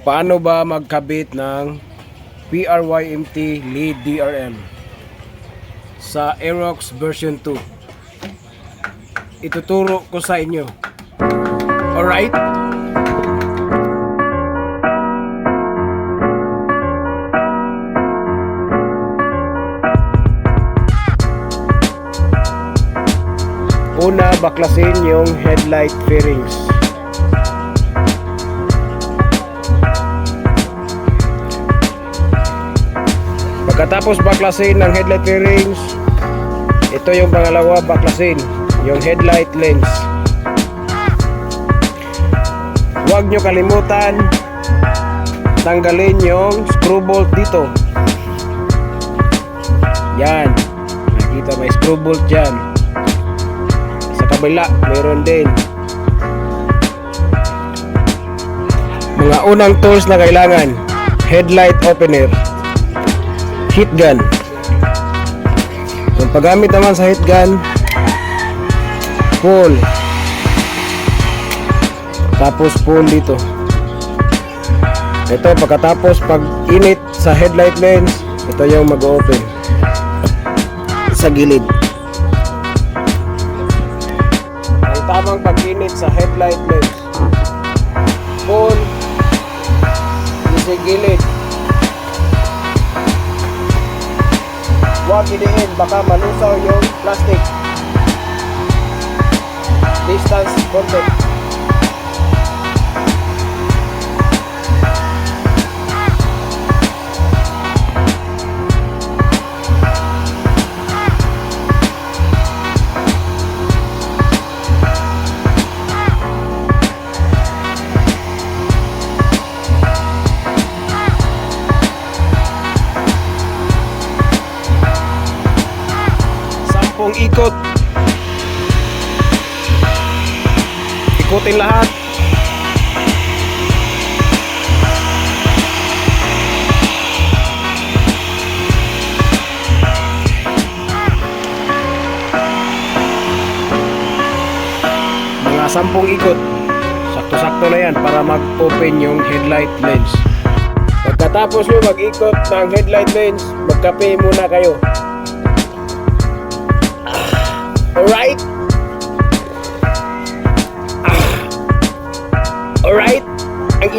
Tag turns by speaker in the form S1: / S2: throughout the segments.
S1: Paano ba magkabit ng PRYMT lead DRL sa Aerox version 2? Ituturo ko sa inyo. Alright? Una, baklasin yung headlight fairings. Pagkatapos baklasin ng headlight fairings, ito yung pangalawa baklasin, yung headlight lens. Huwag nyo kalimutan tanggalin yung screw bolt dito. Yan. Nakita may screw bolt dyan. Sa kabila, mayroon din. Mga unang tools na kailangan. Headlight opener. Heat gun. Yung paggamit naman sa heat gun, pull. Tapos pull dito. Ito pagkatapos pag init sa headlight lens, ito yung mag-open sa gilid. Idiin, baka malusaw yung plastic. Distance konti. Ikutin lahat. Mga sampung ikot. Sakto-sakto na yan para mag-open yung headlight lens. Pagkatapos nyo mag-ikot ng headlight lens, magkape muna kayo. Alright?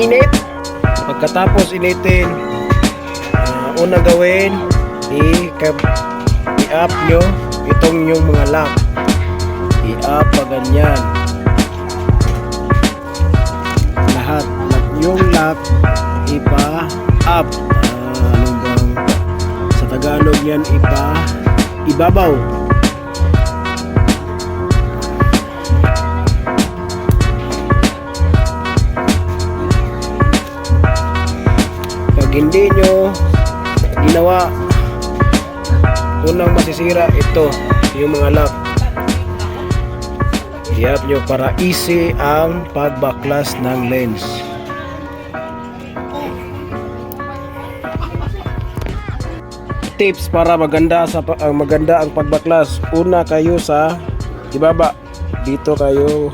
S1: Init? Pagkatapos initin, ah, unang gawin, i-up nyo itong yung mga lock. I-up pa ganyan. Lahat. Yung lock, ipa-up. Bang sa Tagalog yan, ipa hindi nyo ginawa. Unang masisira ito yung mga lock i-up nyo para easy ang pagbaklas ng lens. Tips para maganda sa ang maganda ang pagbaklas. Una kayo sa ibaba dito kayo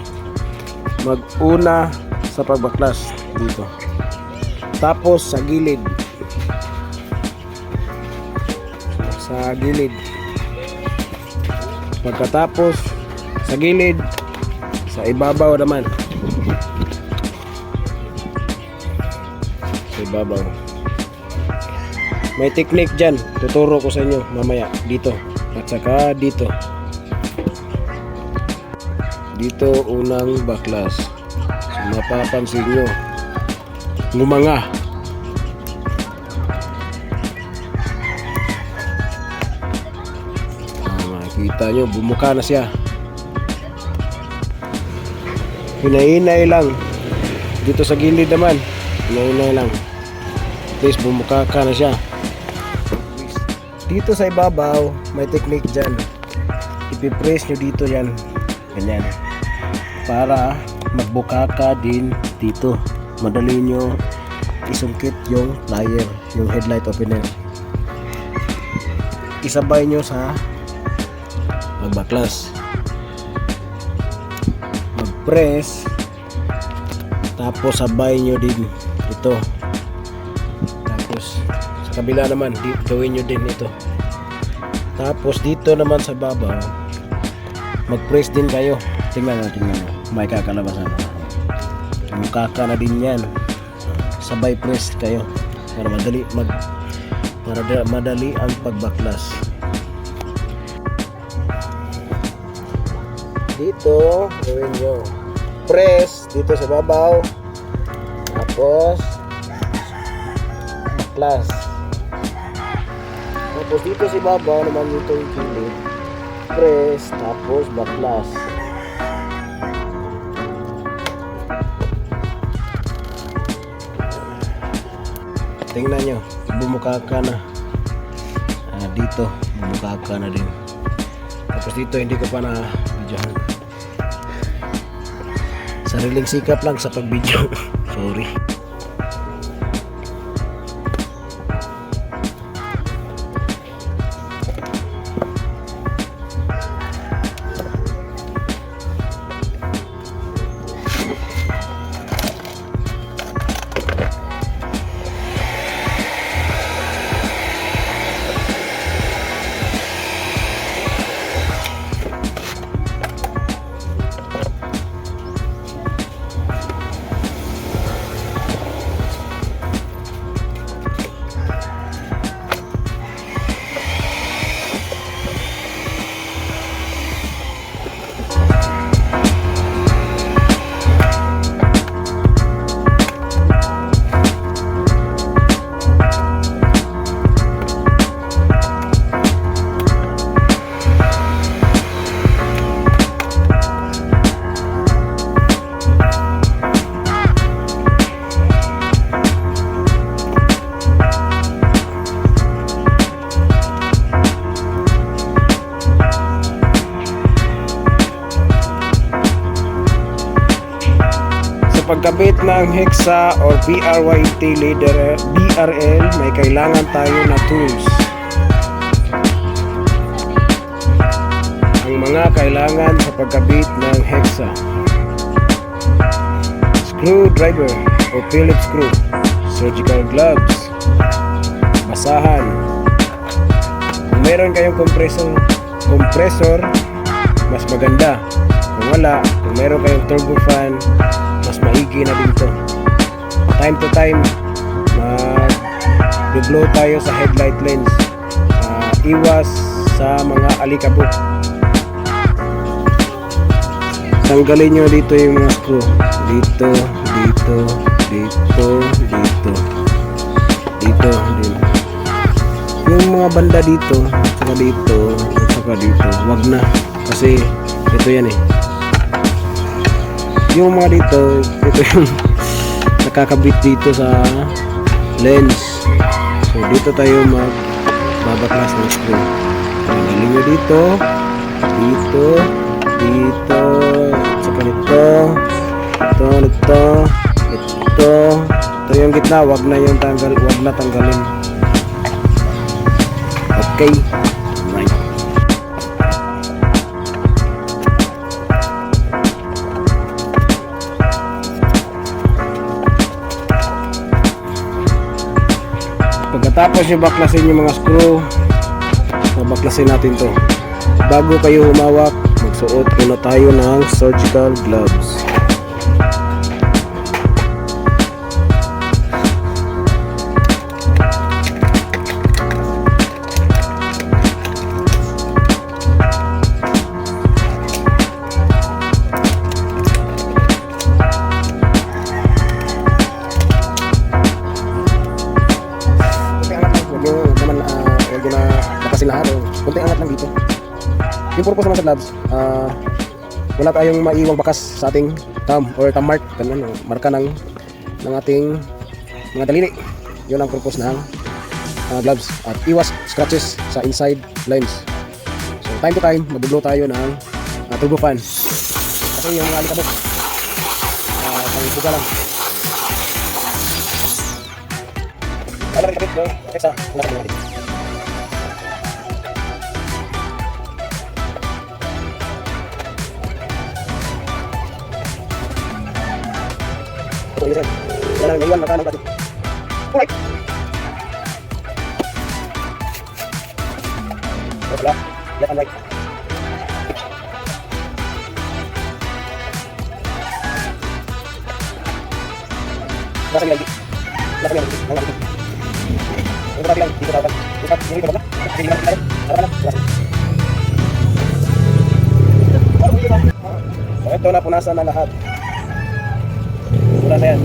S1: maguna sa pagbaklas. Dito tapos sa gilid. Sa gilid. Pagkatapos sa gilid sa ibabaw naman. Sa ibabaw. May technique dyan. Tuturo ko sa inyo mamaya. Dito. At saka dito. Dito unang baklas. So, mapapansin nyo ngumanga. Ah, makikita nyo bumuka na siya. Hinahinay lang. Dito sa gilid naman hinahinay lang. At least bumuka ka na siya. Dito sa ibabaw may technique dyan. Ipipress nyo dito yan. Ganyan. Para magbuka ka din dito madali nyo isungkit yung plier yung headlight opener isabay nyo sa magbaklas mag press tapos sabay nyo din ito kabila naman, gawin nyo din ito. Tapos dito naman sa babaw, mag-press din kayo. Tingnan tingnan mo. May kakalabasan. Mukaka na din yan. Sabay press kayo para madali mag para da- madali ang pagbaklas. Dito, gawin nyo. Press dito sa babaw. Tapos, baklas. Tapos dito sa babaw naman dito yung kilid. Press, tapos baklas. Tingnan nyo, bumuka ka na. Ah, dito, bumuka ka na din. Tapos dito, hindi ko pa na videohan. Sariling sikap lang sa pag-video. Sorry. Pagkabit ng Hexa or BRYT leader BRL, may kailangan tayo na tools. Ang mga kailangan sa pagkabit ng Hexa. Screwdriver o Phillips screw, surgical gloves, basahan. Kung meron kayong compressor, compressor, mas maganda. Kung wala, kung meron kayong turbo fan, mas maigi na dito. Time to time, mag-blow tayo sa headlight lens. Ah, iwas sa mga alikabok. Tanggalin nyo dito yung mga screw. Dito, dito, dito, dito. Dito din. Yung mga banda dito, saka dito, saka dito, wag na. Kasi ito yan eh. Yung mga dito, ito yung nakakabit dito sa lens. So dito tayo mag babaklas ng screw. Tanggalin nyo dito, dito, dito, saka nito, ito, nito, ito, ito yung gitna, wag na yung tanggal, wag na tanggalin. Okay. Pagkatapos yung baklasin yung mga screw, babaklasin natin to. Bago kayo humawak, magsuot muna tayo ng surgical gloves. Sa gloves, ah, wala tayong maiwang bakas sa ating thumb or thumb mark, ganun, oh, marka ng, ng ating mga daliri. Yun ang purpose ng ah, gloves. At iwas scratches sa inside lens. So time to time, mag-blow tayo ng uh, turbo fan. Kasi yung alikabok, uh, pang buga lang. Ano rin kapit, no? Texa, nasa natin. ulitin. Wala nang iwan matamang bato. Alright. Left left. Left and right. Nasa bilang dito. Nasa bilang dito. Nasa bilang dito. Nasa bilang dito. Nasa bilang dito. Nasa bilang dito. Nasa bilang dito. Ito na punasan na lahat. Na yan.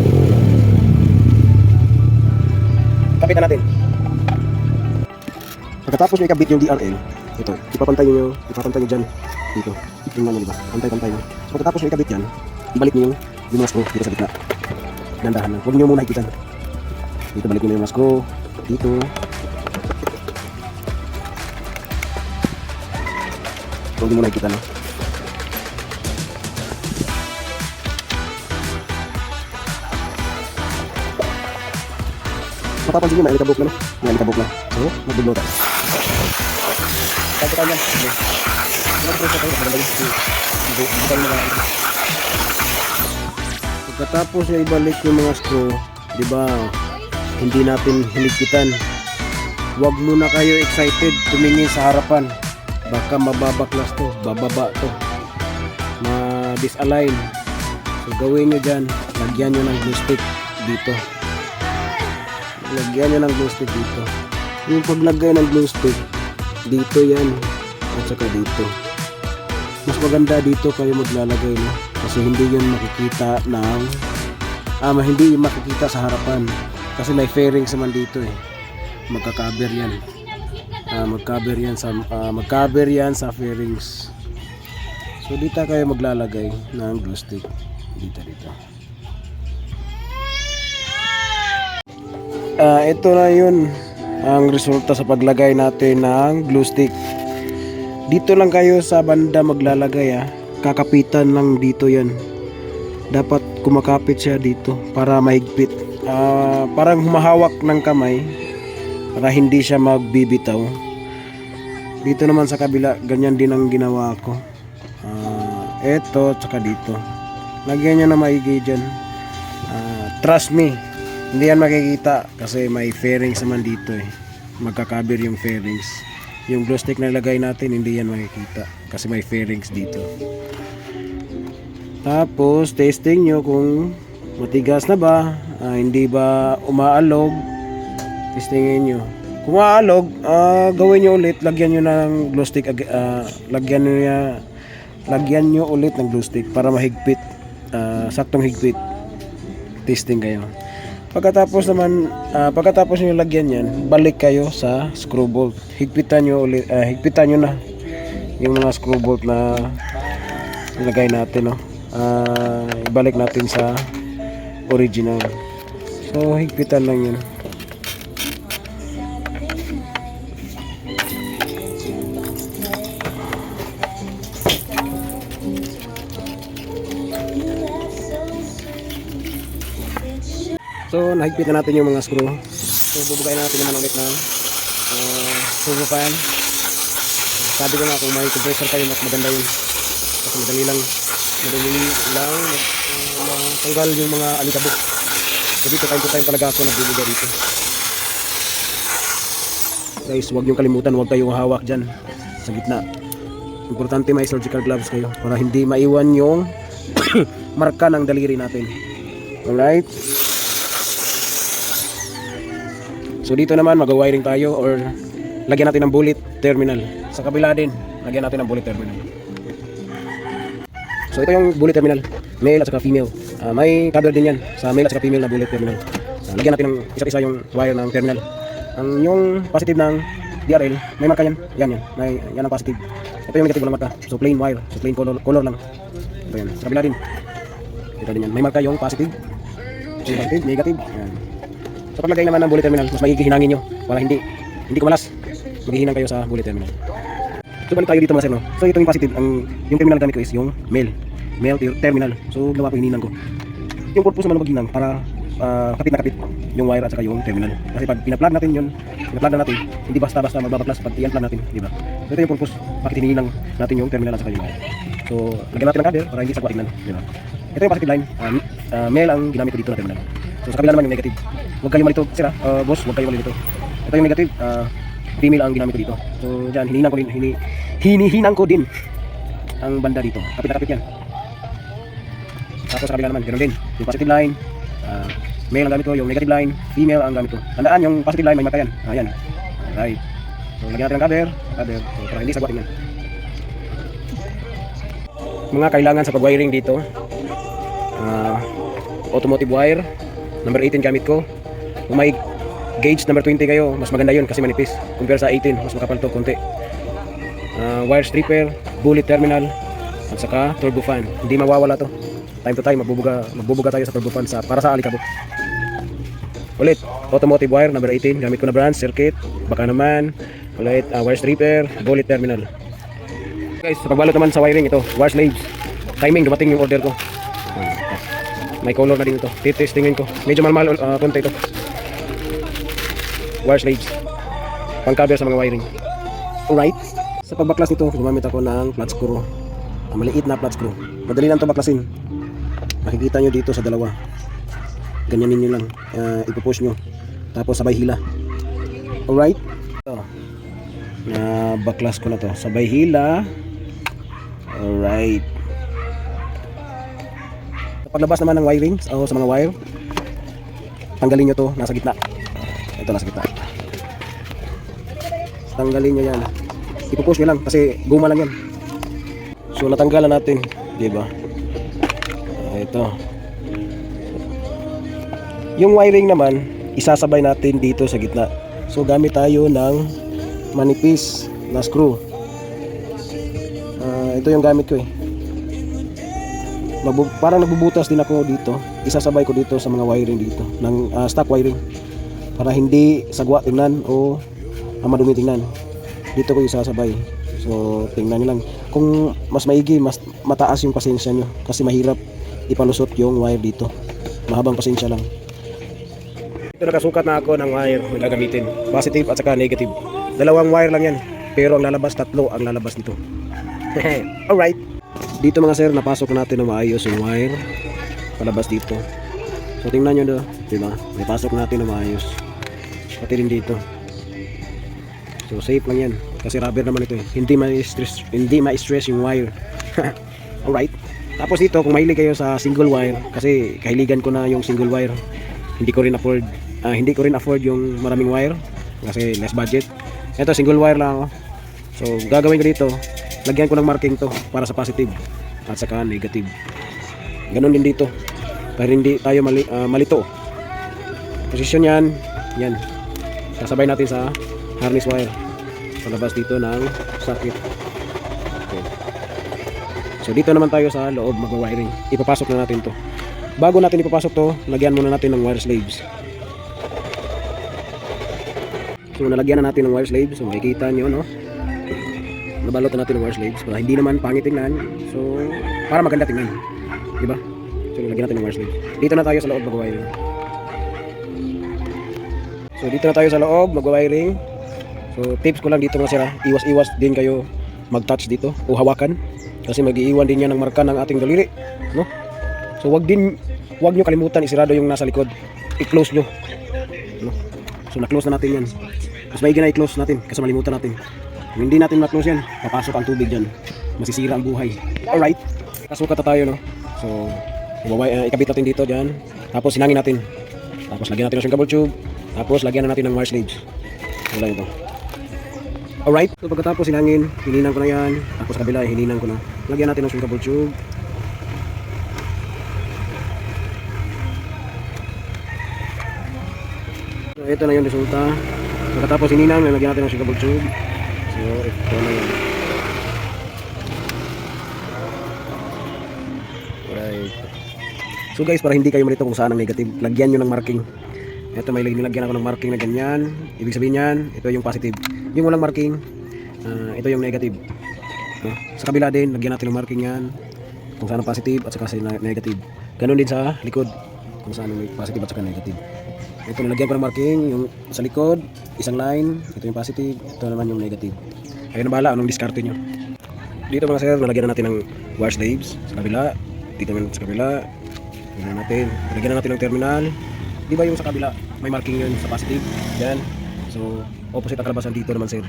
S1: Kapitan natin. Pagkatapos nyo ikabit yung DRL, ito, ipapantay nyo, ipapantay nyo dyan, dito. Tingnan nyo, di ba? Pantay-pantay nyo. So, pagkatapos nyo ikabit yan, ibalik nyo yung, yung mga screw dito sa gitna. Dandahan lang. Huwag nyo muna higitan. Dito, balik nyo na yung mga screw. Dito. Huwag nyo muna higitan. No? Mapapansin nyo, may alikabok na, no? May alikabok na. So, magbublo tayo. Tayo tayo yan. Mag-press tayo. Maganda yun. Hindi hindi tayo mga Pagkatapos ay ibalik yung mga screw, di ba, hindi natin hinigitan. Huwag muna kayo excited tumingin sa harapan. Baka mababaklas to, bababa to. Ma-disalign. So gawin nyo dyan, lagyan nyo ng glue stick dito. Lagyan nyo ng glue stick dito. Yung paglagay ng glue stick, dito yan. At saka dito. Mas maganda dito kayo maglalagay, no? Kasi hindi yun makikita ng... Ah, hindi yun makikita sa harapan. Kasi may fairings naman dito eh. Magka-cover yan. Ah, mag-cover yan sa ah, mag-cover yan sa fairings. So dito kayo maglalagay ng glue stick. Dito dito. Ah, ito na yun ang resulta sa paglagay natin ng glue stick. Dito lang kayo sa banda maglalagay ah. Kakapitan lang dito yan. Dapat kumakapit siya dito para mahigpit. Ah, parang humahawak ng kamay para hindi siya magbibitaw. Dito naman sa kabila, ganyan din ang ginawa ko. Ah, eto, tsaka dito. Lagyan nyo na maigi dyan. Ah, trust me, hindi yan makikita kasi may fairings naman dito eh. Magkakaber yung fairings. Yung glue stick na ilagay natin, hindi yan makikita kasi may fairings dito. Tapos, testing nyo kung matigas na ba, ah, hindi ba umaalog. Testingin nyo. Kung umaalog, ah, gawin nyo ulit, lagyan nyo ng glue stick, ah, lagyan nyo ya, lagyan nyo ulit ng glue stick para mahigpit, ah, saktong higpit. Testing kayo. Pagkatapos naman, ah, pagkatapos nyo lagyan yan, balik kayo sa screw bolt. Higpitan nyo ulit, ah, higpitan nyo na yung mga screw bolt na ilagay natin, no. Ah, ibalik natin sa original. So, higpitan lang yun. So, nahigpit na natin yung mga screw. So, bubugayin natin naman ulit ng uh, turbo fan. Sabi ko nga kung may compressor kayo, mas maganda yun. Kasi madali lang, madali lang uh, matanggal yung mga alikabok. So, dito time to time talaga ako nagbubuga dito. Guys, huwag yung kalimutan, huwag kayong hawak dyan sa gitna. Importante may surgical gloves kayo para hindi maiwan yung marka ng daliri natin. Alright? So dito naman mag-wiring tayo or lagyan natin ng bullet terminal. Sa kabila din, lagyan natin ng bullet terminal. So ito yung bullet terminal, male at saka female. Ah, may cover din yan sa male at saka female na bullet terminal. Ah, lagyan natin ng isa't isa yung wire ng terminal. Ang yung positive ng DRL, may marka yan. Yan yan. May, yan ang positive. Ito yung negative walang marka. So plain wire. So plain color, color lang. Ito yan. Sa kabila din. Ito din yan. May marka yung positive. Positive, negative. Yan. So paglagay naman ng bullet terminal, mas magiging hinangin nyo para hindi hindi kumalas. Maghihinang kayo sa bullet terminal. So balik tayo dito mga sir no. So ito yung positive, ang yung terminal gamit ko is yung. Male ter- terminal. So gawa ko hininang ko. Yung purpose naman ng maghinang para ah, kapit na kapit yung wire at saka yung terminal. Kasi pag pina-plug natin yun, pina-plug na natin, hindi basta-basta magbabaklas pag i-unplug natin, di ba? So ito yung purpose, bakit hinihinang natin yung terminal at saka yung wire. So lagyan natin ng cover para hindi sa tingnan, di? Ito yung positive line, ah, ah, male ang ginamit ko dito na terminal. So sa kabila naman yung negative. Huwag kayo malito, sir ah, ah, boss, huwag kayo malito. Ito yung negative, ah, female ang ginamit ko dito. So dyan, hinihinan ko din, hini, hinihinan ko din ang banda dito. Kapit na kapit yan. Tapos sa kabila naman, ganoon din. Yung positive line, ah, male ang gamit ko, yung negative line, female ang gamit ko. Tandaan, yung positive line may mata yan. Ayan. Alright. So lagyan natin ng cover, cover. So para hindi sagwatin yan. Mga kailangan sa pag-wiring dito. ah, automotive wire, number 18 gamit ko. Kung may gauge number 20 kayo, mas maganda yun kasi manipis. Compare sa 18, mas makapal to konti. Ah, wire stripper, bullet terminal, at saka turbo fan. Hindi mawawala to. Time to time, magbubuga, magbubuga tayo sa turbo fan sa, para sa alikabok. Ulit, automotive wire number 18, gamit ko na brand, circuit, baka naman, ulit, ah, wire stripper, bullet terminal. Guys, pagbalot naman sa wiring ito, wire slaves. Timing, dumating yung order ko. May color na din ito. Titestingin ko. Medyo malmal uh, konti ito. Wire slaves. Pang-cover sa mga wiring. Alright. Sa pagbaklas nito, gumamit ako ng flat screw. Ang maliit na flat screw. Madali lang ito baklasin. Makikita nyo dito sa dalawa. Ganyanin nyo lang. Uh, ipupush nyo. Tapos sabay hila. Alright. Ito. Na baklas ko na to. Sabay hila. Alright. Paglabas naman ng wiring o sa mga wire, tanggalin nyo to nasa gitna. Ito nasa gitna. Tanggalin nyo yan. Ipupush nyo lang kasi guma lang yan. So natanggalan natin, di ba? Ah, ito. Yung wiring naman, isasabay natin dito sa gitna. So gamit tayo ng manipis na screw. Ah, ito yung gamit ko eh. Mabu parang nagbubutas din ako dito. Isasabay ko dito sa mga wiring dito ng ah, stock wiring para hindi sagwa tingnan o ah, madumi tingnan. Dito ko isasabay. So tingnan nyo lang. Kung mas maigi, mas mataas yung pasensya nyo kasi mahirap ipalusot yung wire dito. Mahabang pasensya lang. Ito nakasukat na ako ng wire na gagamitin. Positive at saka negative. Dalawang wire lang yan. Pero ang lalabas tatlo ang lalabas dito. Alright. Dito mga sir, napasok natin na maayos yung wire. Palabas dito. So tingnan nyo do. Diba? May pasok natin na maayos. Pati rin dito. So safe lang yan. Kasi rubber naman ito eh. Hindi ma-stress, hindi ma-stress yung wire. Alright. Tapos dito, kung mahilig kayo sa single wire, kasi kahiligan ko na yung single wire. Hindi ko rin afford, ah, hindi ko rin afford yung maraming wire. Kasi less budget. Ito, single wire lang ako. So, gagawin ko dito, lagyan ko ng marking to para sa positive at saka negative. Ganon din dito. Para hindi tayo mali, ah, malito. Position yan, yan. Sasabay natin sa harness wire. Palabas dito ng socket. Okay. So dito naman tayo sa loob mag-wiring. Ipapasok na natin to. Bago natin ipapasok to, lagyan muna natin ng wire slaves. So nalagyan na natin ng wire slaves. So makikita nyo no. Nabalot na natin ng wire slaves para hindi naman pangit tingnan. So para maganda tingnan. Di ba? So lagyan natin ng wire. Dito na tayo sa loob mag-wiring. So dito na tayo sa loob mag-wiring. So tips ko lang dito mga sira, iwas-iwas din kayo mag-touch dito o hawakan kasi mag-iiwan din yan ng marka ng ating daliri, no? So wag din wag niyo kalimutan isirado yung nasa likod. I-close nyo. No? So na-close na natin yan. Mas maigi na i-close natin kasi malimutan natin. Hindi natin ma-close yan, papasok ang tubig dyan. Masisira ang buhay. Alright. Kasukat na tayo, no? So, ibabay, uh, ikabit natin dito dyan. Tapos sinangin natin. Tapos lagyan natin ng shrinkable tube. Tapos lagyan na natin ng wire sleeves. Wala ito. Alright. So pagkatapos sinangin, hininan ko na yan. Tapos kabila, hininan ko na. Lagyan natin ng shrinkable tube. So ito na yung resulta. Pagkatapos hininan, lagyan natin ng shrinkable tube. So ito na yun. Alright. So guys, para hindi kayo malito kung saan ang negative, lagyan nyo ng marking. Ito may nilagyan ako ng marking na ganyan. Ibig sabihin yan, ito yung positive. Yung walang marking, ah, ito yung negative. No? Sa kabila din, lagyan natin ng marking yan. Kung saan ang positive at saka sa negative. Ganon din sa likod. Kung saan ang positive at saka negative. Ito nilagyan ko ng marking, yung sa likod, isang line, ito yung positive, ito naman yung negative. Ayun na bahala, anong diskarte nyo. Dito mga sir, nalagyan na natin ng wire slaves sa kabila. Dito naman sa kabila. Lagyan natin. Lagyan na natin ng terminal. Di ba yung sa kabila, may marking yun sa positive. Yan. So, opposite ang kalabasan dito naman sir.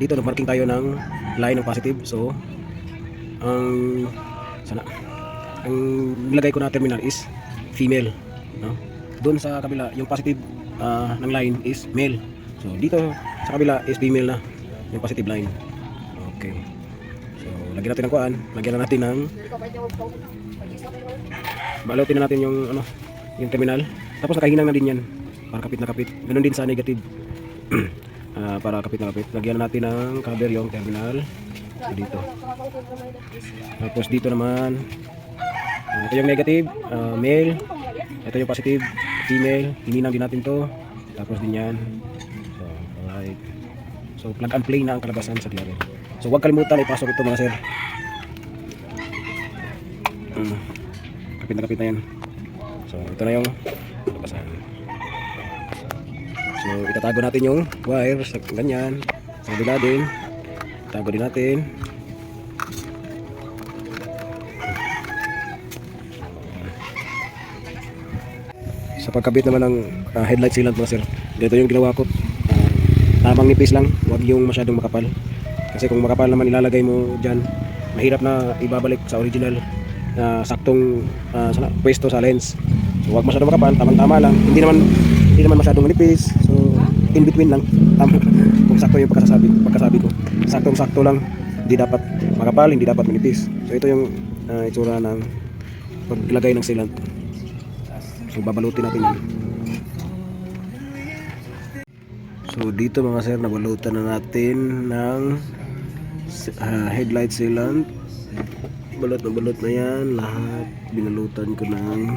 S1: Dito nagmarking tayo ng line ng positive. So, ang sana ang nilagay ko na terminal is female, no? Doon sa kabila, yung positive ah, ng line is male. So, dito sa kabila is female na yung positive line. Okay. So, lagyan natin ng kuan, lagyan na natin ng Balutin na natin yung ano, yung terminal. Tapos nakahinang na din yan para kapit na kapit. Ganun din sa negative. Ah, para kapit na kapit. Lagyan na natin ng cover yung terminal. So, dito. Tapos dito naman ah, ito yung negative, ah, male. Ito yung positive, female. Hininang din natin to. Tapos din yan. So, alright. So, plug and play na ang kalabasan sa DRL. So, huwag kalimutan ipasok ito mga sir. Mm. Kapit na kapit na yan. So, ito na yung kalabasan. So, itatago natin yung wire sa ganyan. Sa kabila din. Tago din natin. Sa pagkabit naman ng ah, headlight sealant mga sir. Dito yung ginawa ko. Tamang nipis lang. Huwag yung masyadong makapal. Kasi kung makapal naman ilalagay mo dyan, mahirap na ibabalik sa original na saktong ah, sana, pwesto sa lens. So, huwag masyadong makapal, tamang-tama lang. Hindi naman hindi naman masyadong manipis. So, in between lang. Tama. Kung sakto yung pagkasasabi, pagkasabi ko. Saktong-sakto lang. Hindi dapat makapal, hindi dapat manipis. So, ito yung ah, itsura ng paglagay ng sealant. So, babalutin natin yan. So, dito mga sir, nabalutan na natin ng ah, headlight sealant. Balot na balot na yan. Lahat binalutan ko ng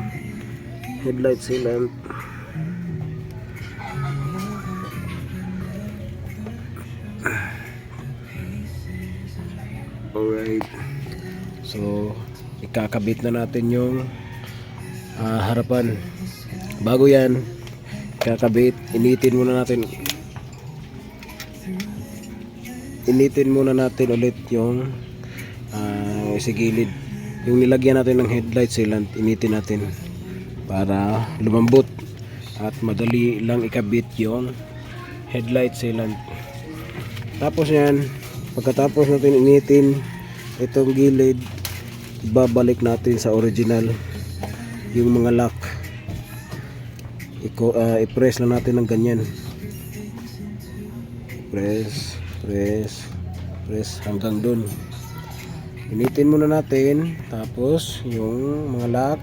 S1: headlight sealant. Alright. So, ikakabit na natin yung ah, harapan. Bago yan, kakabit, initin muna natin. Initin muna natin ulit yung ah, sa gilid. Yung nilagyan natin ng headlight sealant, initin natin para lumambot at madali lang ikabit yung headlight sealant. Tapos yan, pagkatapos natin initin itong gilid, babalik natin sa original yung mga lock. Iko, ah, i-press lang natin ng ganyan. Press, press, press hanggang dun. Initin muna natin, tapos yung mga lock,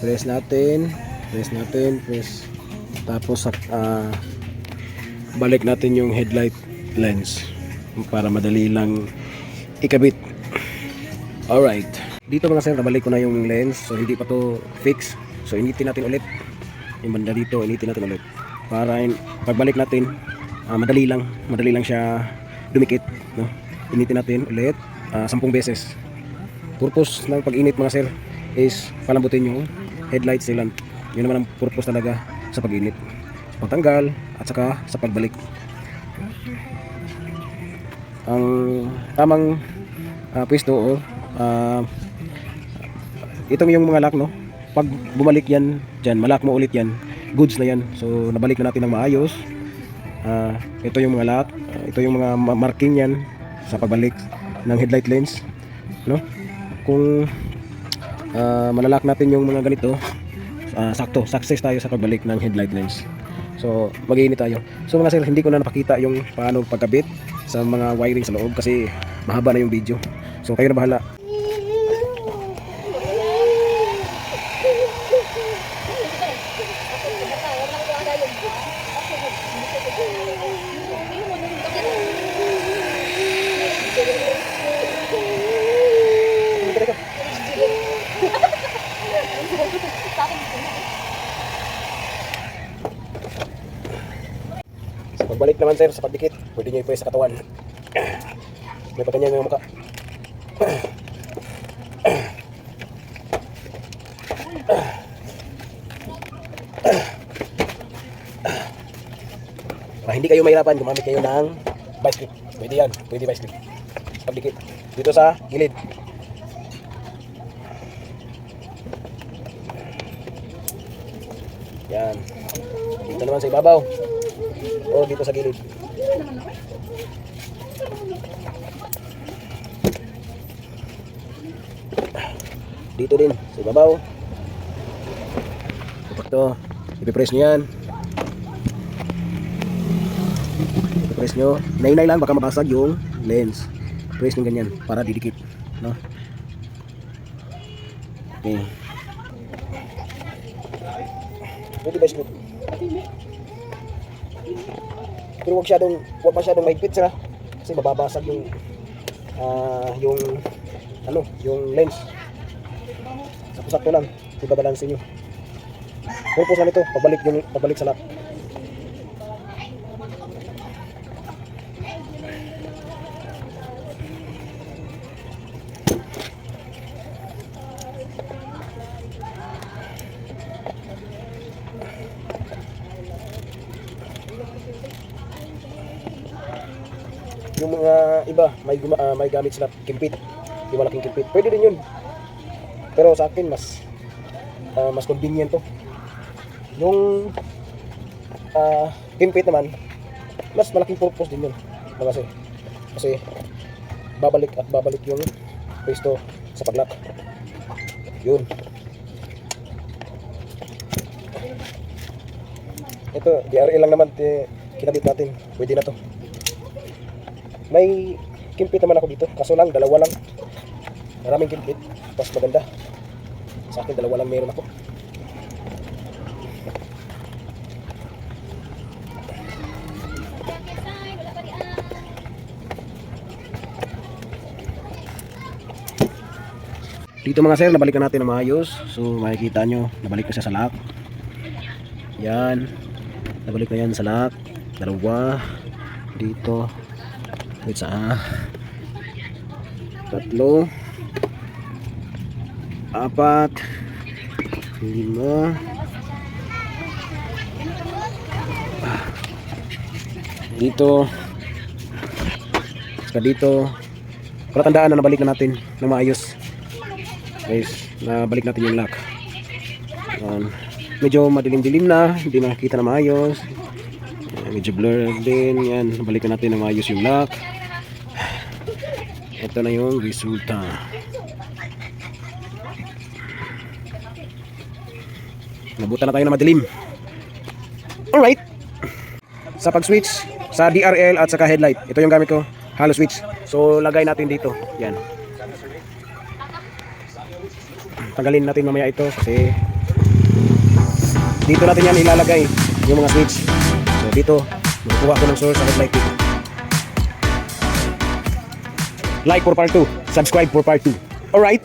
S1: press natin, press natin, press. Tapos ah, balik natin yung headlight lens para madali lang ikabit. Alright. Dito mga sir, nabalik ko na yung lens. So hindi pa to fix. So initin natin ulit. Yung banda dito, initin natin ulit. Para in, pagbalik natin, ah, madali lang. Madali lang siya dumikit. No? Initin natin ulit. ah, 10 beses. Purpose ng pag-init mga sir is palambutin yung headlight sealant. Yun naman ang purpose talaga sa pag-init. Pagtanggal at saka sa pagbalik. Ang tamang ah, pwesto o ah, itong yung mga lock no? Pag bumalik yan dyan malak mo ulit yan. Goods na yan. So nabalik na natin ng maayos. Ah, ito yung mga lock. Ah, ito yung mga ma- marking yan sa pagbalik ng headlight lens no? Kung ah, malalak natin yung mga ganito ah, sakto success tayo sa pagbalik ng headlight lens. So mag-iinit tayo. So mga sir hindi ko na napakita yung paano pagkabit sa mga wiring sa loob kasi mahaba na yung video. So kayo na bahala Sa pagbalik naman sir sa pagdikit, pwede nyo i-press sa katawan. May pagkanya yung mukha. Para hindi kayo mahirapan, gumamit kayo ng vice grip. Pwede yan, pwede vice grip. Sa pagdikit. Dito sa gilid. Yan. Dito naman sa ibabaw. O dito sa gilid. Dito din, sa ibabaw. Ito, ipipress nyo yan. Ipipress nyo. Nainay lang, baka mabasag yung lens. Press nyo ganyan, para didikit. No? Okay. Pwede ba scoop? Pero wag masyadong, wag masyadong mahigpit sila. Kasi mababasag yung, ah, yung, ano, yung lens. Sakto-sakto lang. Ibabalansin nyo. Purpose na nito, pabalik yung, pabalik sa lock. May, ah, may gamit sila kimpit. Yung malaking kimpit. Pwede din yun. Pero sa akin, mas ah, mas convenient to. Yung ah, kimpit naman, mas malaking purpose din yun. Kasi, kasi babalik at babalik yung pwesto sa paglock. Yun. Ito, DRL lang naman eh, kinabit natin. Pwede na to. May kimpit naman ako dito. Kaso lang, dalawa lang. Maraming kimpit. Mas maganda. Sa akin, dalawa lang meron ako. Dito mga sir, nabalikan natin ng maayos. So makikita nyo, nabalik na siya sa lock. Yan. Nabalik na yan sa lock. Dalawa. Dito. Wait sa Tatlo. Apat. Lima. Dito. Saka dito. Para na nabalik na natin ng maayos guys nabalik natin yung lock Ayan. medyo madilim-dilim na hindi nakikita na maayos medyo blur din yan nabalikan natin na maayos yung lock ito na yung resulta. Nabutan na tayo na madilim. Alright. Sa pag switch sa DRL at saka headlight. Ito yung gamit ko. Halo switch. So lagay natin dito. Yan. Tanggalin natin mamaya ito kasi dito natin yan ilalagay yung mga switch. So dito magkukuha ko ng source sa headlight dito like for part 2 subscribe for part 2 alright